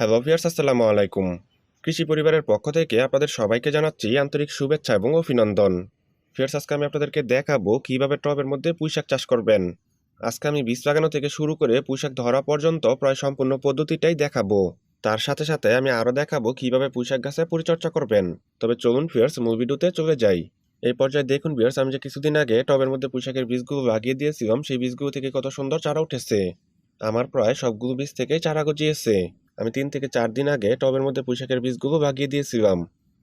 Hello viewers আসসালামু আলাইকুম। কৃষি পরিবারের পক্ষ থেকে আপনাদের সবাইকে জানাচ্ছি আন্তরিক শুভেচ্ছা এবং অভিনন্দন। ফিয়ার্স আজকে আমি আপনাদেরকে দেখাবো কীভাবে টবের মধ্যে পুঁইশাক চাষ করবেন। আজকে আমি বীজ লাগানো থেকে শুরু করে পুঁইশাক ধরা পর্যন্ত প্রায় সম্পূর্ণ পদ্ধতিটাই দেখাবো। তার সাথে সাথে আমি আরও দেখাবো কীভাবে পুঁইশাক গাছে পরিচর্যা করবেন। তবে চলুন ফিয়ার্স মূল ভিডিওতে চলে যাই। এই পর্যায়ে দেখুন বিয়ার্স আমি যে কিছুদিন আগে টবের মধ্যে পুঁইশাকের বীজগুলো লাগিয়ে দিয়েছিলাম, সেই বীজগুলো থেকে কত সুন্দর চারা উঠেছে। আমার প্রায় সবগুলো বীজ থেকেই চারা গজিয়েছে। আমি তিন থেকে চার দিন আগে টবের মধ্যে পুঁইশাকের বীজগুলো লাগিয়ে দিয়েছিলাম।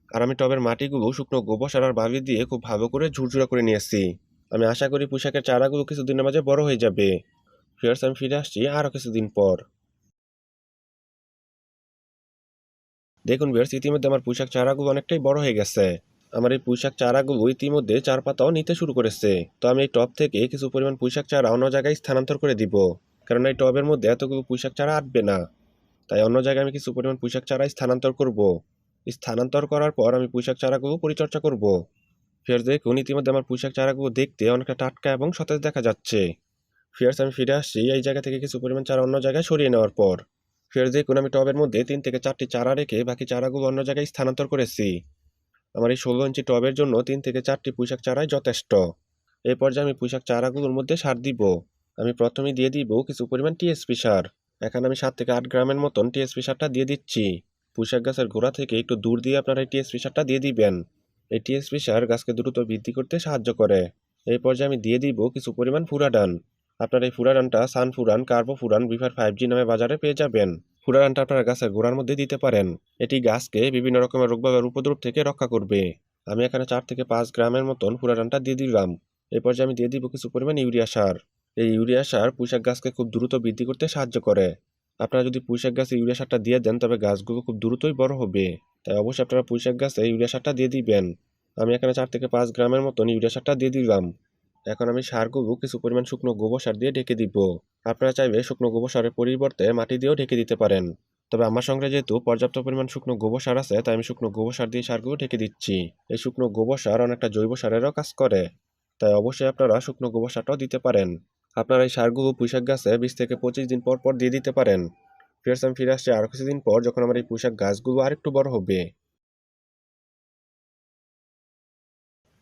আর আমি টবের মাটিগুলো শুকনো গোবর, সার আর বালি দিয়ে খুব ভালো করে ঝুরঝুরা করে নিয়েছি আমি আশা করি পুঁইশাকের চারাগুলো কিছুদিনের মাঝে বড় হয়ে যাবে। ফিয়ার্স আমি ফিরে আসছি আরও কিছুদিন পর। দেখুন বিয়ার্স ইতিমধ্যে আমার পুঁইশাক চারাগুলো অনেকটাই বড় হয়ে গেছে। আমার এই পুঁইশাক চারাগুলো ইতিমধ্যে চার পাতাও নিতে শুরু করেছে। তো আমি এই টব থেকে কিছু পরিমাণ পুঁইশাক চারা অন্য জায়গায় স্থানান্তর করে দিব। কারণ এই টবের মধ্যে এতগুলো পুঁইশাক চারা আটবে না। তাই অন্য জায়গায় আমি কিছু পরিমাণ পুঁইশাক চারা স্থানান্তর করব। স্থানান্তর করার পর আমি পুঁইশাক চারাগুলো পরিচর্যা করব। ফের দেখুন ইতিমধ্যে আমার পুঁইশাক চারাগুলো দেখতে অনেকটা টাটকা এবং সতেজ দেখা যাচ্ছে। ফিয়ার্স আমি ফিরে আসছি এই জায়গা থেকে কিছু পরিমাণ চারা অন্য জায়গায় সরিয়ে নেওয়ার পর। ফের দেখুন আমি টবের মধ্যে তিন থেকে চারটি চারা রেখে বাকি চারাগুলো অন্য জায়গায় স্থানান্তর করেছি। আমার এই ষোলো ইঞ্চি টবের জন্য তিন থেকে চারটি পুঁইশাক চারাই যথেষ্ট। এই পর্যায়ে আমি পুঁইশাক চারাগুলোর মধ্যে সার দিব, আমি প্রথমেই দিয়ে দিব কিছু পরিমাণ টিএসপি সার। এখানে আমি সাত থেকে আট গ্রামের মতন টিএসপি সারটা দিয়ে দিচ্ছি। পুঁইশাক গাছের গোড়া থেকে একটু দূর দিয়ে আপনারা এই টিএসপি সারটা দিয়ে দিবেন। এই টিএসপি সার গাছকে দ্রুত বৃদ্ধি করতে সাহায্য করে। এই পর্যায়ে আমি দিয়ে দিব কিছু পরিমাণ ফুরাডান। আপনার এই ফুরাডানটা সান ফুরান কার্বো ফুরান বিভার ফাইভ জি নামে বাজারে পেয়ে যাবেন। ফুরাডানটা আপনার গাছের গোড়ার মধ্যে দিতে পারেন। এটি গাছকে বিভিন্ন রকমের রোগ বাবার উপদ্রব থেকে রক্ষা করবে। আমি এখানে চার থেকে পাঁচ গ্রামের মতন ফুরাডানটা দিয়ে দিলাম। এই পর্যায়ে আমি দিয়ে দিব কিছু পরিমাণ ইউরিয়া সার। এই ইউরিয়া সার পুঁইশাক গাছকে খুব দ্রুত বৃদ্ধি করতে সাহায্য করে। আপনারা যদি পুঁইশাক গাছে ইউরিয়া সারটা দিয়ে দেন, তবে গাছগুলো খুব দ্রুতই বড় হবে। তাই অবশ্যই আপনারা পুঁইশাক গাছে ইউরিয়া সারটা দিয়ে দিবেন। আমি এখানে চার থেকে পাঁচ গ্রামের মতন ইউরিয়া সারটা দিয়ে দিলাম। এখন আমি সারগুলো কিছু পরিমাণ শুকনো গোবর সার দিয়ে ঢেকে দিব। আপনারা চাইবে শুকনো গোবর সারের পরিবর্তে মাটি দিয়েও ঢেকে দিতে পারেন। তবে আমার সঙ্গে যেহেতু পর্যাপ্ত পরিমাণ শুকনো গোবর সার আছে, তাই আমি শুকনো গোবর সার দিয়ে সারগুলো ঢেকে দিচ্ছি। এই শুকনো গোবর সার অনেকটা জৈব সারেরও কাজ করে। তাই অবশ্যই আপনারা শুকনো গোবর সারটাও দিতে পারেন। আপনারা এই সারগুলো পুঁইশাক গাছে বিশ থেকে পঁচিশ দিন পর পর দিয়ে দিতে পারেন। ফিরে আমি ফিরে আসছি আরও কিছুদিন পর যখন আমার এই পুঁইশাক গাছগুলো আরেকটু বড় হবে।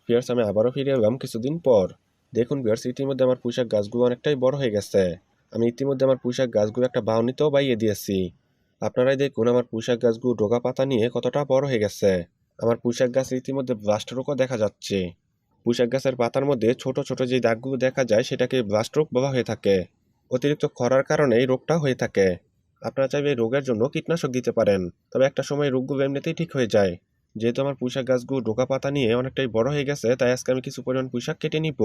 ফিয়ার্স আমি আবারও ফিরে এলাম কিছুদিন পর। দেখুন ফিয়ার্স ইতিমধ্যে আমার পুঁইশাক গাছগুলো অনেকটাই বড় হয়ে গেছে। আমি ইতিমধ্যে আমার পুঁইশাক গাছগুলো একটা বাউনিতেও বাইয়ে দিয়েছি। আপনারাই দেখুন আমার পুঁইশাক গাছগুলো ডোকা পাতা নিয়ে কতটা বড় হয়ে গেছে। আমার পুঁইশাক গাছ ইতিমধ্যে ব্লাস্ট রোগও দেখা যাচ্ছে। পুঁইশাক গাছের পাতার মধ্যে ছোট ছোট যে দাগগুলো দেখা যায়, সেটাকে ব্লাস্ট রোগ বলা হয়ে থাকে। অতিরিক্ত খরার কারণে এই রোগটা হয়ে থাকে। আপনারা চাইবে এই রোগের জন্য কীটনাশক দিতে পারেন। তবে একটা সময় রোগগুলো এমনিতেই ঠিক হয়ে যায়। যেহেতু আমার পুঁইশাক গাছগুলো ডোকা পাতা নিয়ে অনেকটাই বড় হয়ে গেছে, তাই আজকে আমি কিছু পরিমাণ পুঁইশাক কেটে নিব।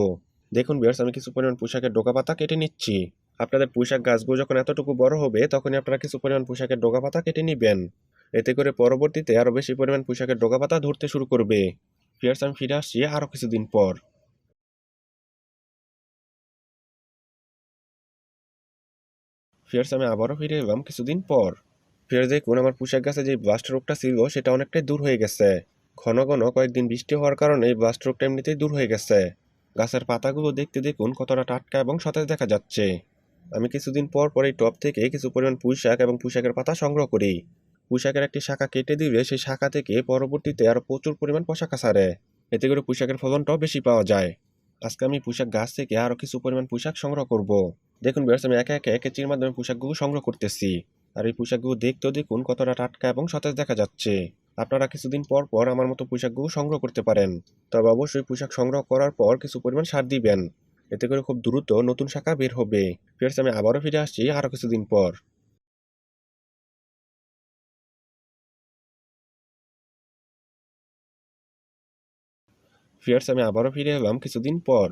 দেখুন বিয়ার্স আমি কিছু পরিমাণ পুঁইশাকের ডোকা পাতা কেটে নিচ্ছি। আপনাদের পুঁইশাক গাছগুলো যখন এতটুকু বড় হবে, তখনই আপনারা কিছু পরিমাণ পুঁইশাকের ডোকা পাতা কেটে নেবেন। এতে করে পরবর্তীতে আরও বেশি পরিমাণ পুঁইশাকের ডোকা পাতা ধরতে শুরু করবে। ফিয়ার্স আমি ফিরে আসছি আরও কিছুদিন পর। ফিয়ার্স আমি আবারও ফিরে এলাম কিছুদিন পর। ফিরে দেখুন, আমার পুঁশাক গাছে যে ব্লাস্ট রোগটা ছিল, সেটা অনেকটাই দূর হয়ে গেছে। ঘন ঘন কয়েকদিন বৃষ্টি হওয়ার কারণে এই ব্লাস্ট রোগটা এমনিতেই দূর হয়ে গেছে। গাছের পাতাগুলো দেখতে দেখুন, কতটা টাটকা এবং সতেজ দেখা যাচ্ছে। আমি কিছুদিন পর পর এই টব থেকে কিছু পরিমাণ পুঁইশাক এবং পুঁইশাকের পাতা সংগ্রহ করি। পুঁইশাকের একটি শাখা কেটে দিলে সেই শাখা থেকে পরবর্তীতে আরও প্রচুর পরিমাণ পোশাক সারে এতে করে পুঁইশাকের ফলনটাও বেশি পাওয়া যায়। আজকে আমি পোশাক গাছ থেকে আরও কিছু পরিমাণ পোশাক সংগ্রহ করব। দেখুন বেশ আমি একে একে কেচির মাধ্যমে পোশাকগুলো সংগ্রহ করতেছি। আর এই পোশাকগুলো দেখতেও দেখুন কতটা টাটকা এবং সতেজ দেখা যাচ্ছে। আপনারা কিছুদিন পর পর আমার মতো পোশাকগুলো সংগ্রহ করতে পারেন। তবে অবশ্যই পোশাক সংগ্রহ করার পর কিছু পরিমাণ সার দিবেন। এতে করে খুব দ্রুত নতুন শাখা বের হবে। ফের আমি আবারও ফিরে আসছি আরও কিছুদিন পর। ফিয়ার্স আমি আবারও ফিরে এলাম কিছুদিন পর।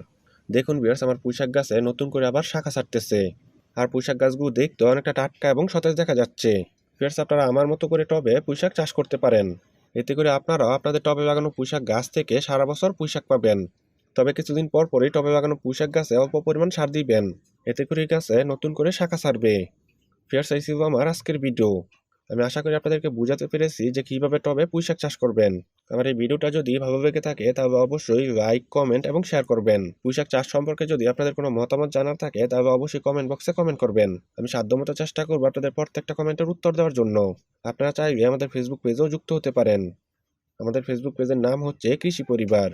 দেখুন বিয়ার্স আমার পুঁইশাক গাছে নতুন করে আবার শাখা ছাড়তেছে। আর পুঁইশাক গাছগুলো দেখতে অনেকটা টাটকা এবং সতেজ দেখা যাচ্ছে। ফিয়ার্স আপনারা আমার মতো করে টবে পুঁইশাক চাষ করতে পারেন। এতে করে আপনারাও আপনাদের টবে লাগানো পুঁইশাক গাছ থেকে সারা বছর পুঁইশাক পাবেন। তবে কিছুদিন পর পরই টবে লাগানো পুঁইশাক গাছে অল্প পরিমাণ সার দিবেন। এতে করে গাছে নতুন করে শাখা ছাড়বে। ফিয়ার্স এই ছিল আমার আজকের ভিডিও আমি আশা করি আপনাদেরকে বোঝাতে পেরেছি যে কীভাবে টবে পুঁইশাক চাষ করবেন। আমার এই ভিডিওটা যদি ভালো লেগে থাকে, তাহলে অবশ্যই লাইক কমেন্ট এবং শেয়ার করবেন। পুঁইশাক চাষ সম্পর্কে যদি আপনাদের কোনো মতামত জানার থাকে, তাহলে অবশ্যই কমেন্ট বক্সে কমেন্ট করবেন। আমি সাধ্যমতো চেষ্টা করব আপনাদের প্রত্যেকটা কমেন্টের উত্তর দেওয়ার জন্য। আপনারা চাইলে আমাদের ফেসবুক পেজেও যুক্ত হতে পারেন। আমাদের ফেসবুক পেজের নাম হচ্ছে কৃষি পরিবার।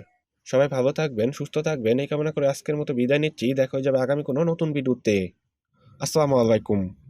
সবাই ভালো থাকবেন, সুস্থ থাকবেন। এই কামনা করে আজকের মতো বিদায় নিচ্ছি। দেখা হয়ে যাবে আগামী কোনো নতুন ভিডিওতে। আসসালামু আলাইকুম।